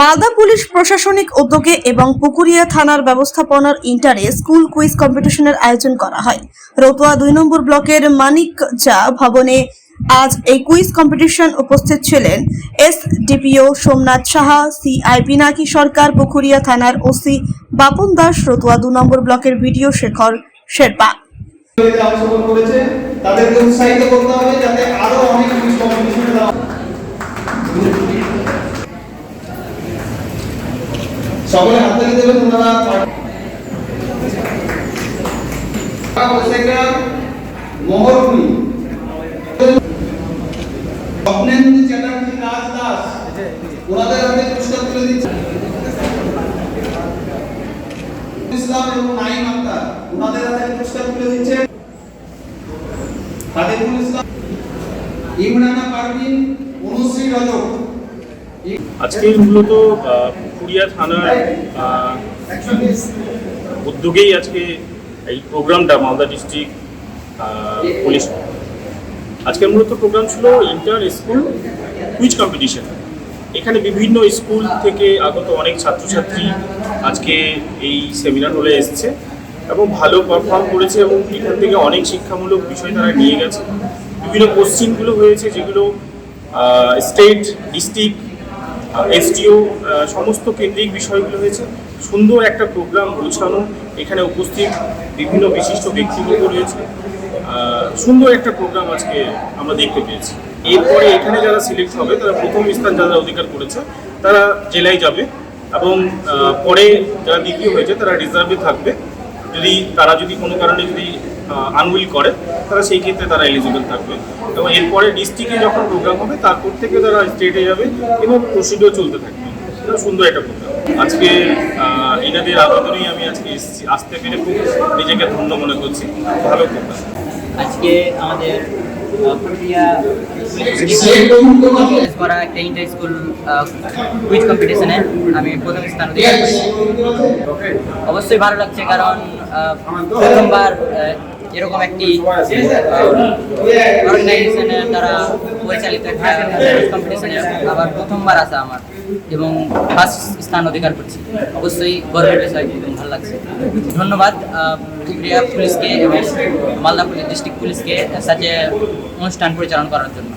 Malda police প্রশাসনিক উদ্যোগে এবং পুকুরিয়া থানার ব্যবস্থাপনার ইন্টারে স্কুল কুইজ কম্পিটিশনের আয়োজন করা হয়। রতুয়া দুই নম্বর ব্লকের মানিক চা ভবনে আজ এই কুইজ কম্পিটিশন উপস্থিত ছিলেন S DPO Somnath Saha CI Pinaki Sarkar, Pukuria থানার ওসি বাপন দাস, রতুয়া দু নম্বর ব্লকের ভিডিও শেখর শেরপা। তাদেরকে উৎসাহিত করতে হবে যাতে আরও অনেক কুইজ কম্পিটিশনে দেওয়া সকলে হাততালি দেবেন, ওনারা মোহরপুরি স্বপ্নেন্দু চ্যাটার্জি, রাজ দাস, ওনাদের হাতে পুরস্কার তুলে দিচ্ছে। ইসলাম এবং নাইম আক্তার, ওনাদের হাতে পুরস্কার তুলে দিচ্ছে। ফাতেহুল ইসলাম, ইমরানা পারভিন, অনুশ্রী রজক। আজকে মূলত পুরুলিয়া থানার উদ্যোগেই আজকে এই প্রোগ্রামটা মালদা ডিস্ট্রিক্ট পুলিশ। আজকের মূলত প্রোগ্রাম ছিল ইন্টার স্কুল কুইজ কম্পিটিশন। এখানে বিভিন্ন স্কুল থেকে আগত অনেক ছাত্রছাত্রী আজকে এই সেমিনার হলে এসছে এবং ভালো পারফর্ম করেছে এবং এখান থেকে অনেক শিক্ষামূলক বিষয় তারা নিয়ে গেছে। বিভিন্ন কোশ্চিনগুলো হয়েছে যেগুলো স্টেট, ডিস্ট্রিক্ট এসডিও সমস্ত কেন্দ্রিক বিষয়গুলো হয়েছে। সুন্দর একটা প্রোগ্রাম গোছানো। এখানে উপস্থিত বিভিন্ন বিশিষ্ট ব্যক্তিবর্গ রয়েছে। সুন্দর একটা প্রোগ্রাম আজকে আমরা দেখতে পেয়েছি। এরপরে এখানে যারা সিলেক্ট হবে, তারা প্রথম স্থান যারা অধিকার করেছে, তারা জেলায় যাবে এবং পরে যারা দ্বিতীয় হয়েছে, তারা রিজার্ভে থাকবে। যদি তারা যদি কোনো কারণে যদি আনউইল করে তারা সেই ক্ষেত্রে তারা এলিজিবল থাকবে। এবং এরপরে ডিস্ট্রিক্টে যখন প্রোগ্রাম হবে তারপর থেকে তারা স্টেটে যাবে এবং প্রসিডিও চলতে থাকবে। এটা সুন্দর একটা প্রোগ্রাম আজকে এনাদের আবেদনেই আমি আজকে এসেছি। আসতে পেরে খুব নিজেকে ধন্য মনে করছি। ভালো প্রোগ্রাম আজকে আমাদের আহ, করা একটা ইন্টার স্কুল কুইজ কম্পিটিশনে আমি প্রথম স্থান অধিকার করেছি। অবশ্যই ভালো লাগছে কারণ প্রথমবার এরকম একটি অর্গানাইজেশনের দ্বারা পরিচালিত একটা কম্পিটিশনে আবার প্রথমবার আসা আমার এবং ফার্স্ট স্থান অধিকার করছি। অবশ্যই গর্বের বিষয় এবং ভালো লাগছে। ধন্যবাদ পুলিশকে এবং মালদা পুলিশ ডিস্ট্রিক্ট পুলিশকে সাথে অনুষ্ঠান পরিচালনা করার জন্য।